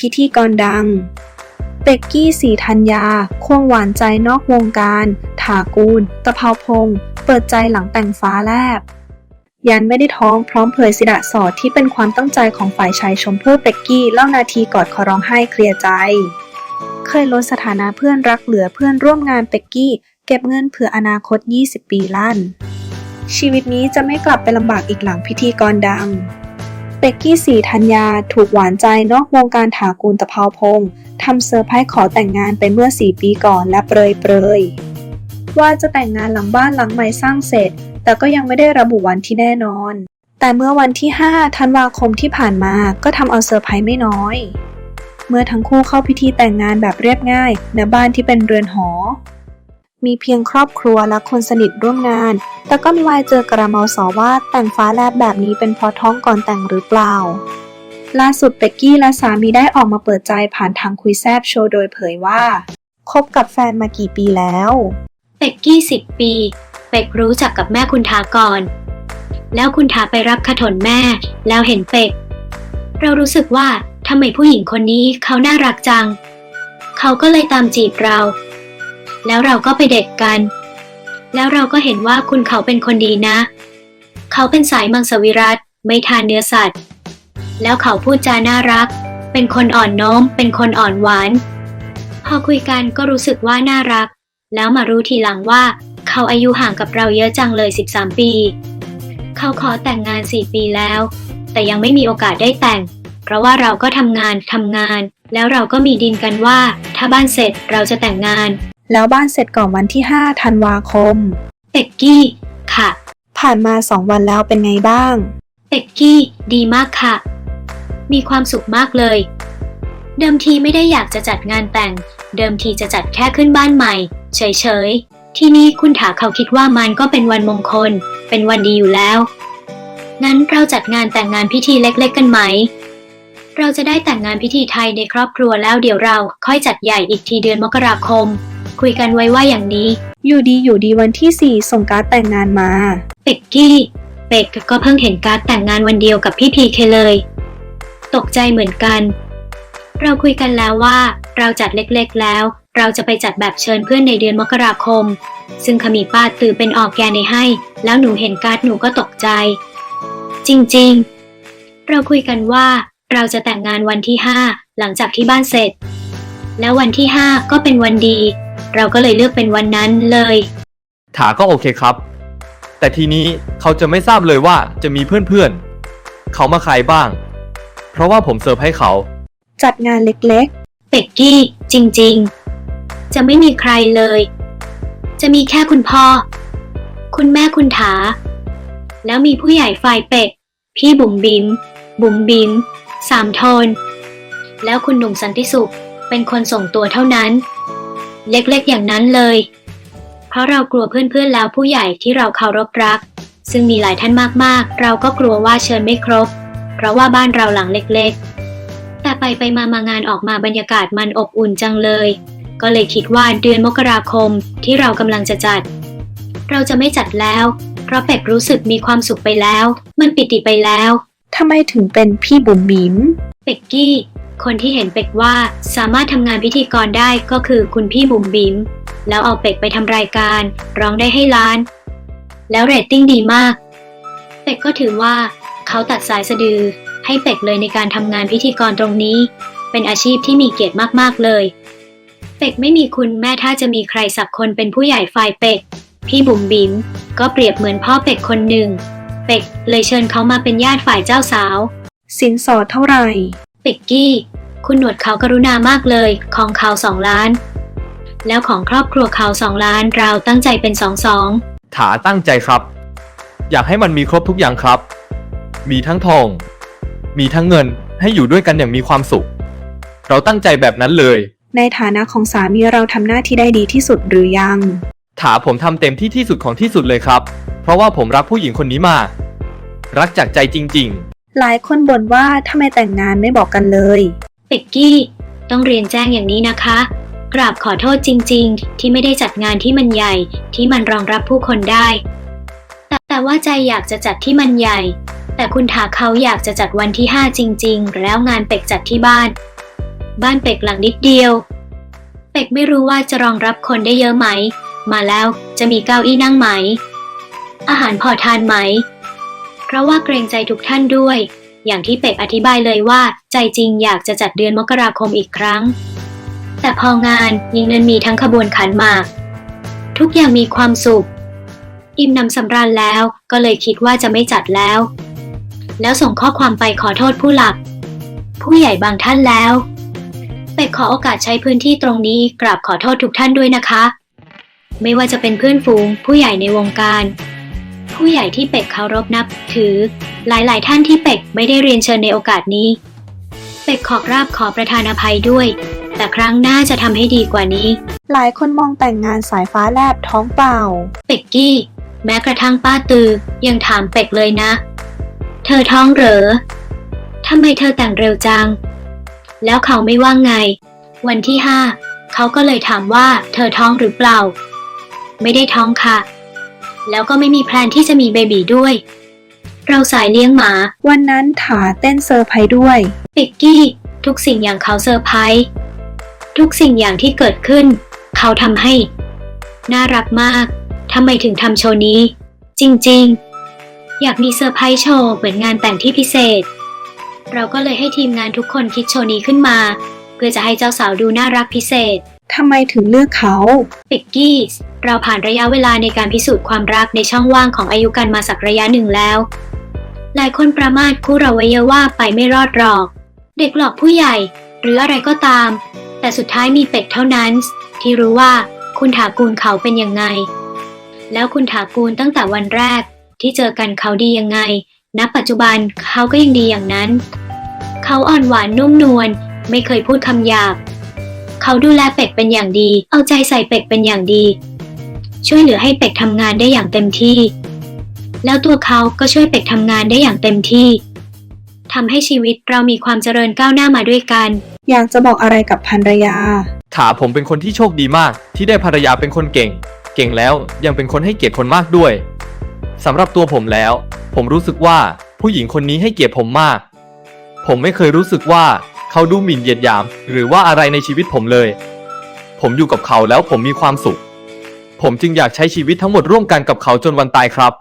พิธีกรดัง เป็กกี้สีธัญญา ควงหวานใจนอกวงการ ถากูล ตะเภาพงศ์เปิดใจหลังแต่งฟ้าแลบยันไม่ได้ท้องพร้อมเผยสิดาสอดที่เป็นความตั้งใจของฝ่ายชายชมเพู่อเป็กกี้เล่านาทีกอดขอร้องไห้เคลียร์ใจ เคยลดสถานะเพื่อนรักเหลือเพื่อนร่วมงานเป็กกี้ เก็บเงินเผื่ออนาคต 20 ปีลั่น ชีวิตนี้จะไม่กลับไปลำบากอีกหลังพิธีกรดัง เป็กกี้สีธัญญาถูกหวานใจนอกวงการถากูลตะเภาพงทำเซอร์ไพรส์ขอแต่งงานไปเมื่อ 4 ปีก่อนและเปรยเปรยว่าจะแต่งงานหลังบ้านหลังใหม่สร้างเสร็จ แต่ก็ยังไม่ได้ระบุวันที่แน่นอน แต่เมื่อวันที่ 5 ธันวาคมที่ผ่านมาก็ทำเอาเซอร์ไพรส์ไม่น้อย เมื่อทั้งคู่เข้าพิธีแต่งงานแบบเรียบง่ายณบ้านที่เป็นเรือนหอ มีเพียงครอบครัวและคนสนิทร่วมงาน แต่ก็มีวายเจอกระเมาสอว่าแต่งฟ้าแลบแบบนี้เป็นเพราะท้องก่อนแต่งหรือเปล่า ล่าสุดเป็กกี้และสามีได้ออกมาเปิดใจผ่านทางคุยแซบโชว์โดยเผยว่า คบกับแฟนมากี่ปีแล้วเป็กกี้สิบปีเป็กรู้จักกับแม่คุณทาก่อน แล้วคุณทาไปรับขถนแม่ แล้วเห็นเป็ก เรารู้สึกว่าทำไมผู้หญิงคนนี้เขาน่ารักจัง เขาก็เลยตามจีบเรา แล้วเราก็ไปเด็กกัน แล้วเราก็เห็นว่าคุณเขาเป็นคนดีนะ เขาเป็นสายมังสวิรัตไม่ทานเนื้อสัตว์ แล้วเขาพูดจาน่ารัก เป็นคนอ่อนน้อม เป็นคนอ่อนหวาน พอคุยกันก็รู้สึกว่าน่ารัก แล้วมารู้ทีหลังว่า เขาอายุห่างกับเราเยอะจังเลย 13 ปี เขาขอแต่งงาน 4 ปีแล้ว แต่ยังไม่มีโอกาสได้แต่ง เพราะว่าเราก็ทำงานทำงาน แล้วเราก็มีดินกันว่า ถ้าบ้านเสร็จเราจะแต่งงาน แล้วบ้านเสร็จก่อนวันที่ 5 ธันวาคม เป็กกี้ ค่ะ ผ่านมา 2 วันแล้วเป็นไงบ้าง เป็กกี้ ดีมากค่ะ มีความสุขมากเลย เดิมทีไม่ได้อยากจะจัดงานแต่ง เดิมทีจะจัดแค่ขึ้นบ้านใหม่ เฉยๆ ที่นี่คุณถาเขาคิดว่ามันก็เป็นวันมงคล เป็นวันดีอยู่แล้ว งั้นเราจัดงานแต่งงานพิธีเล็ก ๆ กันไหม เราจะได้แต่งงานพิธีไทยในครอบครัวแล้วเดี๋ยวเราค่อยจัดใหญ่อีกทีเดือนมกราคม คุยกันไว้ว่าอย่างนี้ อยู่ดีอยู่ดีวันที่ 4 ส่งการ์ดแต่งงานมา เป็กกี้ เป็กก็เพิ่งเห็นการ์ดแต่งงานวันเดียวกับพี่พีเคเลย ตกใจเหมือนกัน เราคุยกันแล้วว่าเราจัดเล็กๆแล้ว เราจะไปจัดแบบเชิญเพื่อนในเดือนมกราคม ซึ่งขมีป้าตือเป็นออกแกนในให้ แล้วหนูเห็นการ์ดหนูก็ตกใจ จริงๆ เราคุยกันว่าเราจะแต่งงานวันที่ 5 หลังจากที่บ้านเสร็จ แล้ววันที่ 5 ก็เป็นวันดี เราก็เลยเลือกเป็นวันนั้นเลย ถาก็โอเคครับ แต่ทีนี้เขาจะไม่ทราบเลยว่าจะมีเพื่อนๆ เขามาใครบ้าง เพราะว่าผมเซอร์ไพรส์เขา จัดงานเล็กเป็กกี้จริงๆ จะไม่มีใครเลย จะมีแค่คุณพ่อ คุณแม่คุณถา แล้วมีผู้ใหญ่ฝ่ายเป็กพี่บุ๋มบิม บุ๋มบิม สามโทน แล้วคุณหนุ่มสันติสุข เป็นคนส่งตัวเท่านั้น เล็กๆ อย่างนั้นเลย เพราะเรากลัวเพื่อนๆแล้วผู้ใหญ่ที่เราเคารพรัก ซึ่งมีหลายท่านมากๆ เราก็กลัวว่าเชิญไม่ครบ เพราะว่าบ้านเราหลังเล็กๆ แต่ไปไปมามางานออกมาบรรยากาศมันอบอุ่นจังเลย ก็เลยคิดว่าเดือนมกราคมที่เรากำลังจะจัด เราจะไม่จัดแล้ว เพราะเป็กรู้สึกมีความสุขไปแล้ว มันปิติไปแล้วๆทำไมถึงเป็นพี่บุ๋มบิ๋มเป็กกี้ คนที่เห็นเป็กว่าสามารถทำงานพิธีกรได้ก็คือคุณพี่บุ๋มบิมแล้วเอาเป็กไปทำรายการ ร้องได้ให้ล้าน แล้วเรตติ้งดีมาก เป็กก็ถือว่าเขาตัดสายสะดือให้เป็กเลยในการทำงานพิธีกรตรงนี้ เป็นอาชีพที่มีเกียรติมากๆเลย เป็กไม่มีคุณแม่ถ้าจะมีใครสักคนเป็นผู้ใหญ่ฝ่ายเป็กพี่บุ๋มบิมก็เปรียบเหมือนพ่อเป็กคนหนึ่ง เป็กเลยเชิญเขามาเป็นญาติฝ่ายเจ้าสาว สินสอดเท่าไหร่ เป็กกี้ คุณหนวดเขากรุณามากเลย ของเขาสองล้าน แล้วของครอบครัวเขาสองล้านเราตั้งใจเป็นสองสองถาตั้งใจครับ อยากให้มันมีครบทุกอย่างครับ มีทั้งทอง มีทั้งเงินให้อยู่ด้วยกันอย่างมีความสุข เราตั้งใจแบบนั้นเลย ในฐานะของสามีเราทำหน้าที่ได้ดีที่สุดหรือยัง ถาผมทำเต็มที่ที่สุดของที่สุดเลยครับ เพราะว่าผมรักผู้หญิงคนนี้มาก รักจากใจจริงหลายคนบ่นว่าทำไมแต่งงานไม่บอกกันเลย เป็กกี้ ต้องเรียนแจ้งอย่างนี้นะคะ กราบขอโทษจริง ๆ ที่ไม่ได้จัดงานที่มันใหญ่ที่มันรองรับผู้คนได้แต่แต่ว่าใจอยากจะจัดที่มันใหญ่ แต่คุณถาเขาอยากจะจัดวันที่ 5 จริง ๆ แล้วงานเป็กจัดที่บ้าน บ้านเป็กหลังนิดเดียว เป็กไม่รู้ว่าจะรองรับคนได้เยอะไหม มาแล้วจะมีเก้าอี้นั่งไหม อาหารพอทานไหม เพราะว่าเกรงใจทุกท่านด้วย อย่างที่เป็กอธิบายเลยว่า ใจจริงอยากจะจัดเดือนมกราคมอีกครั้ง แต่พองานยิ่งนั้นมีทั้งขบวนขันหมาก ทุกอย่างมีความสุข อิ่มนำสำราญแล้วก็เลยคิดว่าจะไม่จัดแล้ว แล้วส่งข้อความไปขอโทษผู้หลัก ผู้ใหญ่บางท่านแล้วเป็กขอโอกาสใช้พื้นที่ตรงนี้กราบขอโทษทุกท่านด้วยนะคะ ไม่ว่าจะเป็นเพื่อนฝูงผู้ใหญ่ในวงการ ผู้ใหญ่ที่เป็กเคารพนับถือ หลาย ๆ ท่านที่เป็กไม่ได้เรียนเชิญในโอกาสนี้ เป็กขอกราบขอประทานอภัยด้วย แต่ครั้งหน้าจะทำให้ดีกว่านี้ หลายคนมองแต่งงานสายฟ้าแลบท้องเปล่า เป็กกี้ แม้กระทั่งป้าตือยังถามเป็กเลยนะ เธอท้องเหรอทำไมเธอแต่งเร็วจัง แล้วเขาไม่ว่าไง วันที่ห้าเขาก็เลยถามว่าเธอท้องหรือเปล่า ไม่ได้ท้องค่ะ แล้วก็ไม่มีแพลนที่จะมีเบบีด้วย เราสายเลี้ยงหมา วันนั้นถาเต้นเซอร์ไพรส์ด้วยเป็กกี้ ทุกสิ่งอย่างเขาเซอร์ไพรส์ทุกสิ่งอย่างที่เกิดขึ้น เขาทำให้ น่ารักมากทำไมถึงทำโชว์นี้ จริงๆ อยากมีเซอร์ไพรส์โชว์เหมือนงานแต่งที่พิเศษ เราก็เลยให้ทีมงานทุกคนคิดโชว์นี้ขึ้นมา เพื่อจะให้เจ้าสาวดูน่ารักพิเศษทำไมถึงเลือกเขาปิกกี้เราผ่านระยะเวลาในการพิสูจน์ความรักในช่องว่างของอายุกันมาสักระยะหนึ่งแล้ว หลายคนประมาทคู่เราไว้เยอะว่าไปไม่รอดหรอก เด็กหลอกผู้ใหญ่ หรืออะไรก็ตาม แต่สุดท้ายมีเป็กเท่านั้น ที่รู้ว่าคุณถากูลเขาเป็นยังไง แล้วคุณถากูลตั้งแต่วันแรก ที่เจอกันเขาดียังไงณปัจจุบันเขาก็ยังดีอย่างนั้น เขาอ่อนหวานนุ่มนวลไม่เคยพูดคำหยาบ เขาดูแลเป็กเป็นอย่างดี เอาใจใส่เป็กเป็นอย่างดี ช่วยเหลือให้เป็กทำงานได้อย่างเต็มที่ แล้วตัวเขาก็ช่วยเป็กทำงานได้อย่างเต็มที่ทำให้ชีวิตเรามีความเจริญก้าวหน้ามาด้วยกัน อยากจะบอกอะไรกับภรรยาถาผมเป็นคนที่โชคดีมาก ที่ได้ภรรยาเป็นคนเก่ง เก่งแล้วยังเป็นคนให้เกียรติคนมากด้วยสำหรับตัวผมแล้ว ผมรู้สึกว่าผู้หญิงคนนี้ให้เกียรติผมมาก ผมไม่เคยรู้สึกว่าเขาดูหมิ่นเหยียดหยาม หรือว่าอะไรในชีวิตผมเลย ผมอยู่กับเขาแล้วผมมีความสุข ผมจึงอยากใช้ชีวิตทั้งหมดร่วมกันกับเขาจนวันตายครับ